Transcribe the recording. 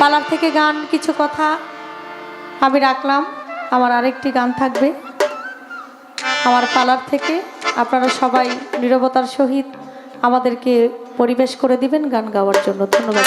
পালার থেকে গান কিছু কথা আমি রাখলাম। আমার আরেকটি গান থাকবে। আমার পালার থেকে আপনারা সবাই নিরবতার সহিত আমাদেরকে পরিবেশ করে দিবেন গান গাওয়ার জন্য। ধন্যবাদ।